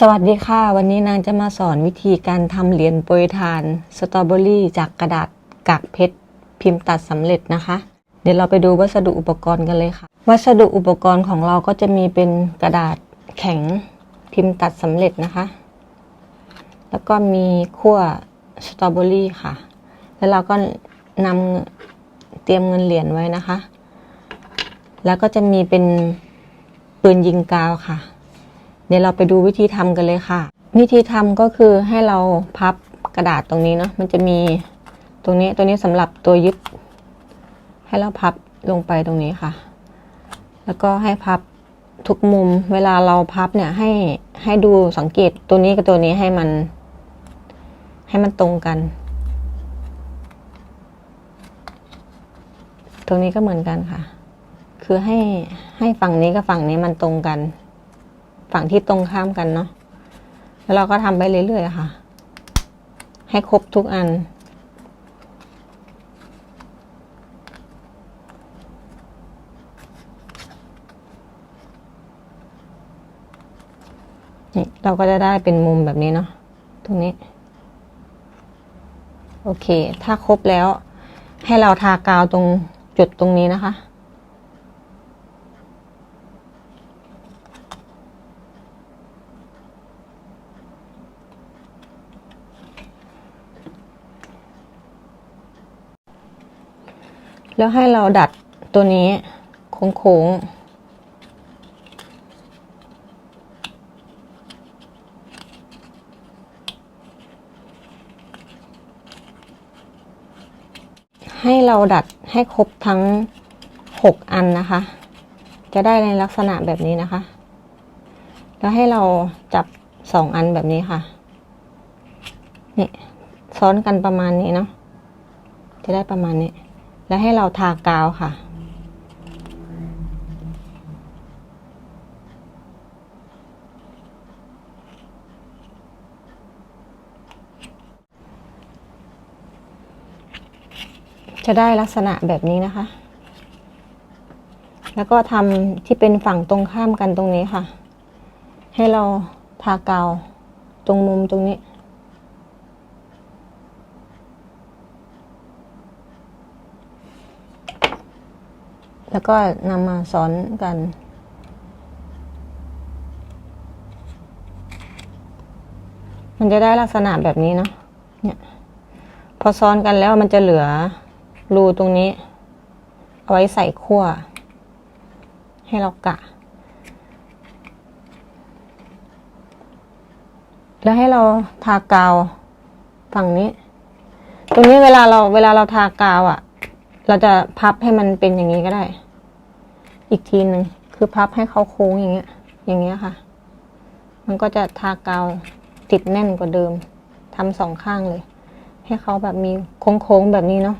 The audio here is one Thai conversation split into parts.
สวัสดีค่ะ วันนี้นางจะมาสอนวิธีการทำเหรียญโปรยทานสตรอเบอรี่จากกระดาษกากเพชรพิมพ์ตัดสำเร็จนะคะ เดี๋ยวเราไปดูวัสดุอุปกรณ์กันเลยค่ะ วัสดุอุปกรณ์ของเราก็จะมีเป็นกระดาษแข็งพิมพ์ตัดสำเร็จนะคะ แล้วก็มีขั้วสตรอเบอรี่ค่ะ แล้วเราก็นำเตรียมเงินเหรียญไว้นะคะ แล้วก็จะมีเป็นปืนยิงกาวค่ะ เดี๋ยวเราไปดูวิธีทำกันเลยค่ะ วิธีทำก็คือให้เราพับกระดาษตรงนี้เนาะมันจะมีตรงนี้ตัวนี้สำหรับตัวยึด ให้เราพับลงไปตรงนี้ค่ะ แล้วก็ให้พับทุกมุม เวลาเราพับเนี่ยให้ให้ดูสังเกตตัวนี้กับตัวนี้ให้มัน ให้มันตรงกัน ตรงนี้ก็เหมือนกันค่ะ คือให้ให้ฝั่งนี้กับฝั่งนี้มันตรงกัน ฝั่งที่ตรงข้ามกันเนาะแล้วเราก็ทำไปเรื่อยๆค่ะ ให้ครบทุกอัน นี่เราก็จะได้เป็นมุมแบบนี้เนาะตรงนี้ โอเค ถ้าครบแล้ว ให้เราทากาวตรงจุดตรงนี้นะคะ แล้วให้เราดัดตัวนี้โค้งๆให้เราดัดให้ครบทั้งหกอันนะคะ จะได้ในลักษณะแบบนี้นะคะ แล้วให้เราจับสองอันแบบนี้ค่ะ นี่ ซ้อนกันประมาณนี้เนาะ จะได้ประมาณนี้ แล้วให้เราทากาวค่ะ จะได้ลักษณะแบบนี้นะคะ แล้วก็ทำที่เป็นฝั่งตรงข้ามกันตรงนี้ค่ะ ให้เราทากาวตรงมุมตรงนี้ แล้วก็นำมาซ้อนกัน มันจะได้ลักษณะแบบนี้เนาะเนี่ยพอซ้อนกันแล้วมันจะเหลือรูตรงนี้ เอาไว้ใส่ขั้วให้เรากะ แล้วให้เราทากาวฝั่งนี้ ตรงนี้เวลาเราเวลาเราทากาวอะ่ะ เราจะพับให้มันเป็นอย่างนี้ก็ได้ อีกทีหนึ่งคือพับให้เขาโค้งอย่างเงี้ย อย่างเงี้ยค่ะ มันก็จะทากาวติดแน่นกว่าเดิมทำสองข้างเลย ให้เขาแบบมีโค้งๆแบบนี้เนาะ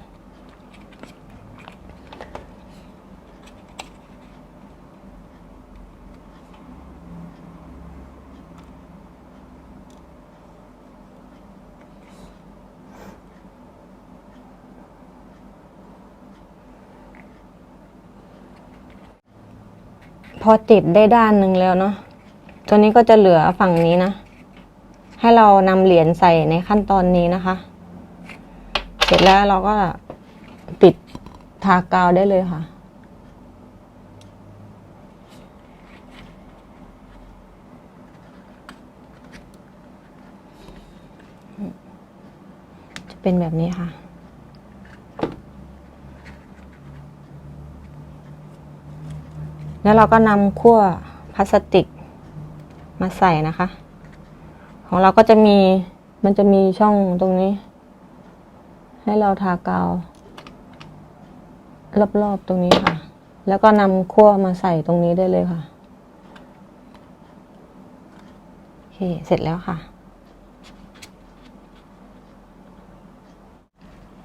พอติดได้ด้านหนึ่งแล้วเนาะตัวนี้ก็จะเหลือฝั่งนี้นะ ให้เรานำเหรียญใส่ในขั้นตอนนี้นะคะ เสร็จแล้วเราก็ปิดทากาวได้เลยค่ะ จะเป็นแบบนี้ค่ะ แล้วเราก็นำขั้วพลาสติกมาใส่นะคะ ของเราก็จะมีมันจะมีช่องตรงนี้ ให้เราทากาวรอบๆตรงนี้ค่ะ แล้วก็นำขั้วมาใส่ตรงนี้ได้เลยค่ะโอเคเสร็จแล้วค่ะ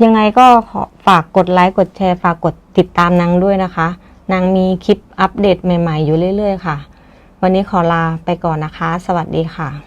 ยังไงก็ขอฝากกดไลค์กดแชร์ ฝากกดติดตามนางด้วยนะคะ นางมีคลิปอัปเดตใหม่ๆอยู่เรื่อย ๆ ค่ะ วันนี้ขอลาไปก่อนนะคะ สวัสดีค่ะ